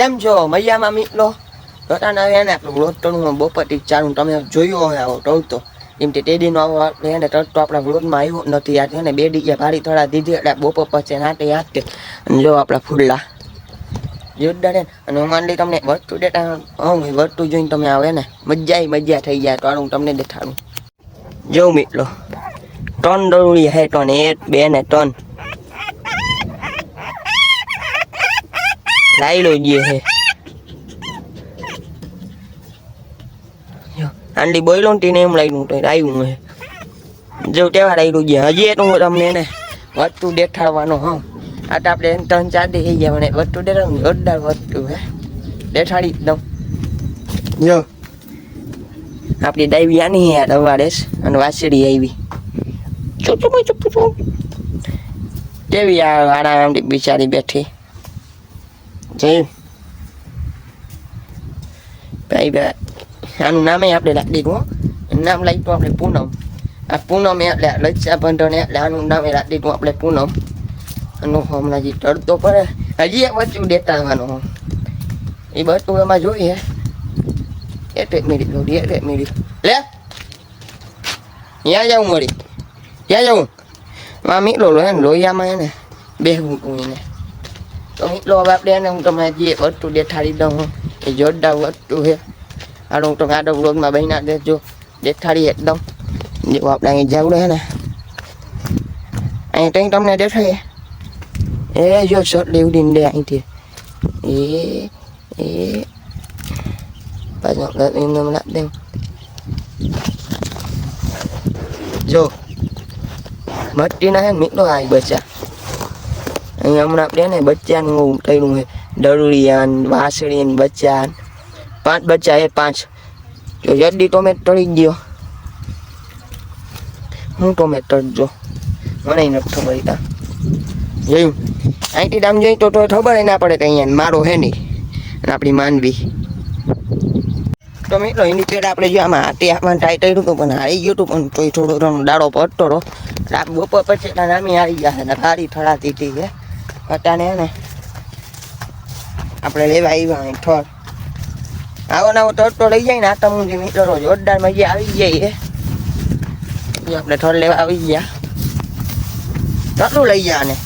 કેમ છો? મૈયામાં મિત્રો ટોટાના આવે ને આપણું વ્લોટનું બપોરથી ચાલુ. તમે જોયો હોય આવો ટળતો એમ તે ટેડીનો આવો એને ટળતો આપણા વ્લોગમાં આવ્યો નથી યાદ. છે ને, બે ડીજે ભારી થોડા દીધી એટલે બપોર પછી નાટે યાદ અને જો આપણા ફૂડલા. જોરદાર અને હું માંડી તમને વસ્તુ દેતા હું વસ્તુ જોઈને તમે આવે ને. મજા મજા થઈ જાય તો હું તમને દેખાડું. જો મિત્રો ત્રણ દોરડી હે ત્રણ એક, બે ને ત્રણ લાઈલો જે હે જો, આંડી બોયલો ને તેને એમ લાગ્યું તો આવ્યું હે જો તેવા લાગ્યું જે હજી એટલું હું તમને એને વસ્તુ દેખાડવાનો હા આ તો આપણે એને ત્રણ ચાર દી થઈ ગયા મને વસ્તુ દેખાડવાનું જોરદાર વસ્તુ હે દેખાડી જ દઉં જો આપણી ડાઈવી આની હે યાર અવાડેસ અને વાસળી આવી ચૂપ ચૂપ ચૂપ ચૂપ કેવી આ આરામથી બિચારી બેઠી જઈ ભાઈ ભાઈ આનું નામે આપણે રાખી દીધું હો. એનું નામ લાગ્યું આપણે પૂનમ આ પૂનમ એટલે લચ્છા બંધન એટલે આનું નામે રાખી દીધું આપણે પૂનમ આનું હમણાં જે તડતો પડે હજી એક વસ્તુ દેતા આવવાનું એ બધું એમાં જોઈએ એક એક મિનિટ લોડી એક એક મિનિટ લે ત્યાં જાઉં મળી ત્યાં જાઉં માં મીલો લો એને લોહિયામાં એને બેહવું તું એને તો મીલો હવે આપણે એને હું તમને જે વસ્તુ દેખાડી દઉં હું એ જોરદાર વસ્તુ છે હાલો હું તમે આડો વ્લોગમાં બહીના દેજો દેખાડી એકદમ જો આપણે અહીં જાવડે છે ને અહીં ત્યાં તમને દેખાય એ જો શોટ લેવડીને દે અહીંથી એ એ પાછું આપણે એમને નાખ દે જો મટ્ટીના હે ને મિત્રો આ બચ્ચા હમણાં આપણે ને બચ્ચાનું કર્યું છે. દરુડિયાન વાસળીન બચ્ચા પાંચ બચ્ચા એ પાંચ. જો જલ્દી ટોમેટ તળી ગયો હું ટોમેટ તળજો? મને નથી ખબર તા જોયું? અહીંથી આમ જોઈ તો તો ખબર ના પડે કે અહીંયા મારો હે નહીં અને આપણી માનવી મિત્રો એની પેટ આપણે જો આમાં હાથી આમાં ટાઈટ કર્યું હતું પણ હારી ગયું હતું પણ તોય થોડો ઘણો દાડો પડતો રહો બપોર પછી નામી આવી ગયા ને ગાડી થડાતી હતી કે. અટાણે હે ને, આપણે લેવા આવ્યા ઠોર. આવો નવો તો લઈ જાય ને, આ તો જે મિત્રો જોરદાર મજા આવી જાય એ. એ આપણે ઠોર લેવા આવી ગયા. કેટલું લઈ ગયા ને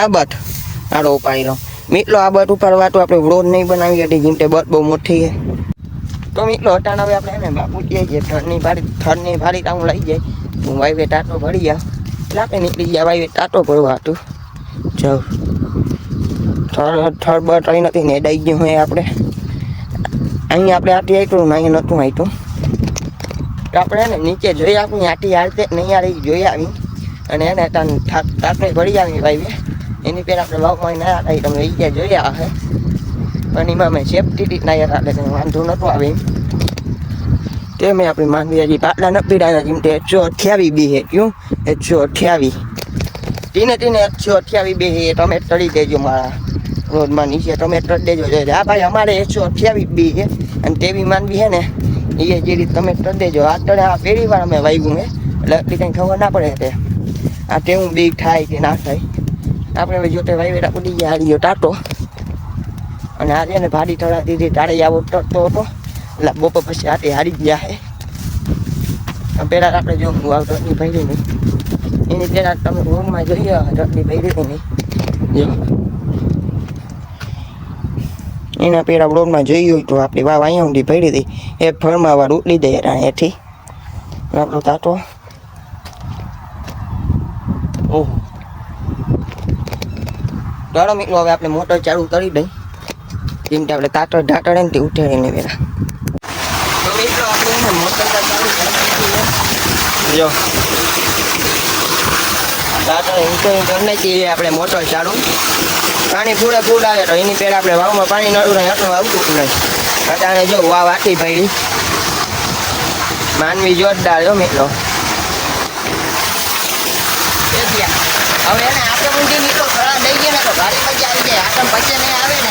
આ બટ, આડો ઉપાડી મિત્રો, આ ઉપાડવા તો આપણે રોડ નહીં બનાવી હતી જેમ કે બહુ મોટી છે. તો મિત્રો, અટાણ હવે આપણે જઈએ છીએ ઠંડની ભારી થરની ભારી હું લઈ જાય. હું વાઈવે ટાટો ભરી ગયા. એટલે નીકળી ગયા વાઈવે ટાટો ભરવા હતું. જાઉં. થર થર બટ અહીં નથી ને, ડાઈ ગયું હોય આપણે. અહીંયા આપણે આટી આવ્યું ને અહીંયા નહોતું આવ્યું તો આપણે એને નીચે જોઈ આપણી આટી હાલતે નહીં આવી જોઈ આવી. અને એને ટાટો ભરી આવી ભાઈ એની પહેલાં આપણે વાવમાં ના આવી તમે એ જોયા હે પણ એમાં મેં સેફટી રીતના યાર એટલે વાંધો નહોતો આવે. તે મેં આપણી માંગવી હજી પાટલા ન પીડાયા જેમ કે એકસો અઠ્યાવી બી હે ક્યું? એકસો અઠ્યાવી. તીને તીને એકસો અઠ્યાવી બે હે તમે તળી દેજો મારા રોડમાં નીચે, તમે તળી દેજો. આ હા ભાઈ, અમારે એકસો અઠ્યાવી બી છે. અને તેવી માનવી છે ને, એ જે રીતે તમે તળી દેજો. આ તળે આ પહેલી વાર અમે વાગ્યું હે એટલે એટલી કંઈ ખબર ના પડે તે આ તેવું બી થાય કે ના થાય. આપણે હવે જોતે વાઈવેરા ઉડી ગયા હારી ગયો ટાટો. અને આજે ને ભાડી થડા દીધી, તારે આવો તરતો હતો. એટલે બપોર પછી આટે હારી ગયા હે. પેલા આપણે જો હું આવું ચટણી ભરી નહીં એની પેલા તમે રૂમમાં જોઈએ ચટણી ભરી નહીં જો. એના પેલા બ્લોગમાં જોઈ હોય તો આપણી વાવ અહીંયા સુધી ભરી હતી. એક ફળમાં વાર ઉતરી દઈએ એથી. આપણો તાતો. ઓહો. ચાલો મિત્રો હવે આપણે મોટર ચાલુ કરી દઈ. જેમ કે આપણે તાટર ઢાટડે ને તે ઉઠાડીને વેરા તો મિત્રો આપણે એને મોટર તો ચાલુ કરી દીધી છે. જો. આપણે મોટર ચાલુ. પાણી પૂરે ફૂલ આવે તો એની પહેલા આપણે વાવમાં પાણી નડું નહીં આવતું નહીં. અત્યારે જો વાવ આટી ભાઈ માનવી જોરદાર જો મિત્રો. હવે આવે ને.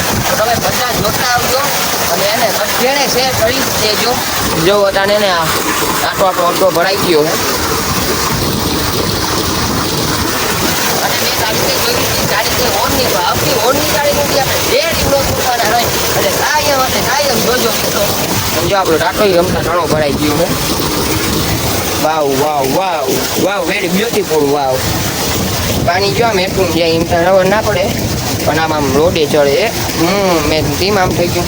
તમે બધા જોતા આવજો. અને એને જેણે છે કરી દેજો. જો અટાણે એને આટો આટો ઓટો ભરાઈ ગયો. અને મેં તારીખે જોઈ હતી તારીખે ઓનની આપણે બે ટીમનો મૂકવાના હોય અને કાયમ એટલે કાયમ જોજો મિત્રો. સમજો આપણો ટાટો રમતા ઘણો ભરાઈ ગયો હે વાવ વાવ વાવ વાવ વેરી બ્યુટીફુલ વાવ. પાણી જો આમ એટલું જાય એમ તો ના પડે. પણ આમ આમ રોડે ચડે. હમ, મેં ધીમ આમ થઈ ગયું.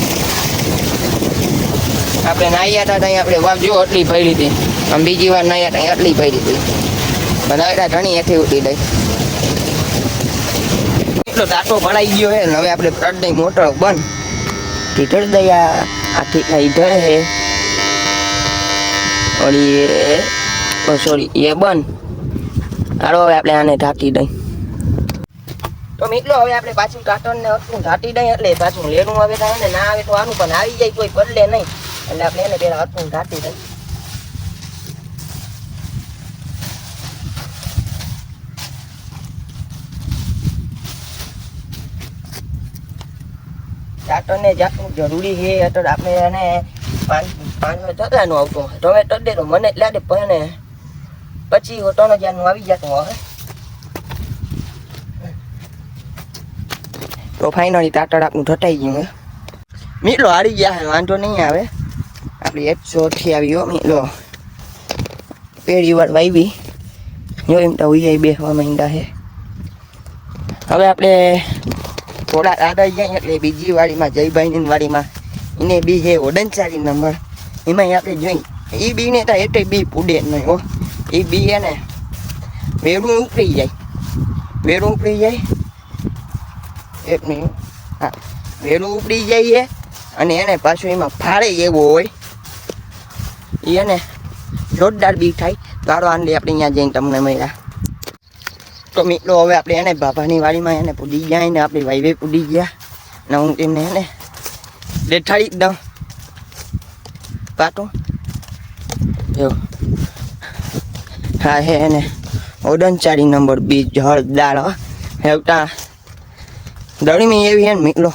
આપણે નાહ્યા હતા ત્યાં આપણે વાવ જો આટલી ફરી હતી. આમ બીજી વાર નાહ્યા ત્યાં આટલી ફરી હતી. પણ હવે ઘણી હેઠી ઉઠી દઈ એટલો ટાટો પડાઈ ગયો હે હવે આપણે ફ્લડ નહીં મોટર બંધ. ટીટર દયા આથી ઈધર હે. ઓલી સોરી, એ બંધ. હાલો, હવે આપણે આને ઢાંકી દઈ. તો મિત્રો, હવે આપણે પાછું કાટણ ને અટકું ઘાટી દઈએ એટલે પાછું લેણું આવે થાય ને ના આવે તો આનું પણ આવી જાય, કોઈ બદલે નહીં. એટલે આપણે એને પેલા હતું ઢાંકી દઈએ. ટાટરને જાતનું જરૂરી છે, એટલે આપણે એને પાંચ ટકાનું આવતું હવે ટડે તો મને લાગે પણ પછી ત્રણ હજારનું આવી જતું હવે તો ફાઇનલી આપણું ઠટાઈ ગયું હે. મીલો હારી ગયા હે, વાંધો નહીં આવે. આપણી એકસો અઠ્યાવીઓ મીલો પેઢી વાર વાવી જો તો ઉઈ બેસવા માંડ્યા હે. હવે આપણે થોડા આગળ જાય એટલે બીજી વાડીમાં, જયભાઈની વાડીમાં. એને બી છે ઓડનચારી નંબર. એમાં આપણે જોઈ. એ બી ને તો એટલે બી પૂડે નહીં હો. એ બી એને વેરું ઉપડી જાય. વેરું ઉપડી જાય. એક મિનિટ. હા, વેલું ઉપડી જઈએ અને એને પાછું એમાં ફાળે એવો હોય. એને જોરદાર બી થાય. ગાળો આંડે આપણે અહીંયા જઈને તમને મળ્યા. તો મિત્રો, હવે આપણે એને બાબાની વાડીમાં એને પૂડી ગયા ને આપણી વાઈવે પૂડી ગયા. ને હું તેમને એને દેખાડી જ દઉં. પાટું. એવું હા, હે એને ઓડનચારી નંબર બી જળ દાળ હેવટા. દળમી એવી હે ને મિત્રો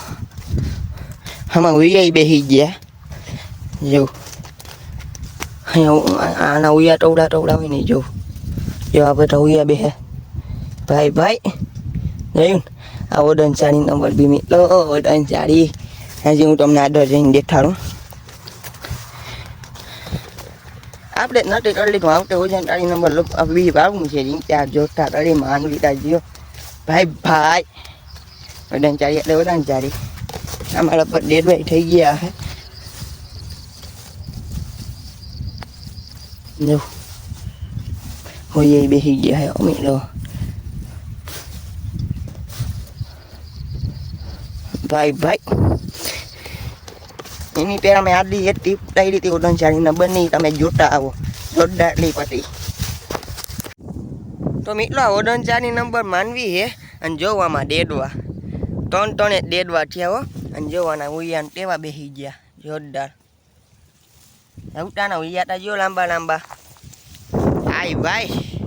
આમાં ઉયાઈ બેસી ગયા જો અહીંયા આના ઉયા ટવડા ટવડા હોય ને જો જો આ બધા ઉયા બેસે ભાઈ ભાઈ જોયું આ ઓડન ચારી નંબર બી મિત્રો ઓડન ચારી હજી હું તમને આગળ જઈને દેખાડું આપણે નથી કરલી તો આવતે ઓજન ચારી નંબર બી વાવનું છે રીંગ ત્યાં જોતા કરી માંગવીતા જીઓ ભાઈ ભાઈ ઓડન ચારી, એટલે ઓડન ચારી. અમારા પર ડેડ ભાઈ થઈ ગયા હે. જો હોય બેસી ગયા હે અમે લોકો ભાઈ ભાઈ. એની પેલા મેં આટલી એક ટીપ ડાયરી હતી ઉડન ચાલીને બની, તમે જોતા આવો. જોરદારલી પટી તો મિત્રો, આ ઉડન ચાલી નંબર માનવી હે અને જોવામાં ડેડવા. ત્રણ ત્રણે દેડવા થયા હો. અને જોવાના ઉયાને ટેવા બેસી ગયા. જોરદાર. ઉટાના ઉયાતા જો લાંબા લાંબા. આય ભાઈ.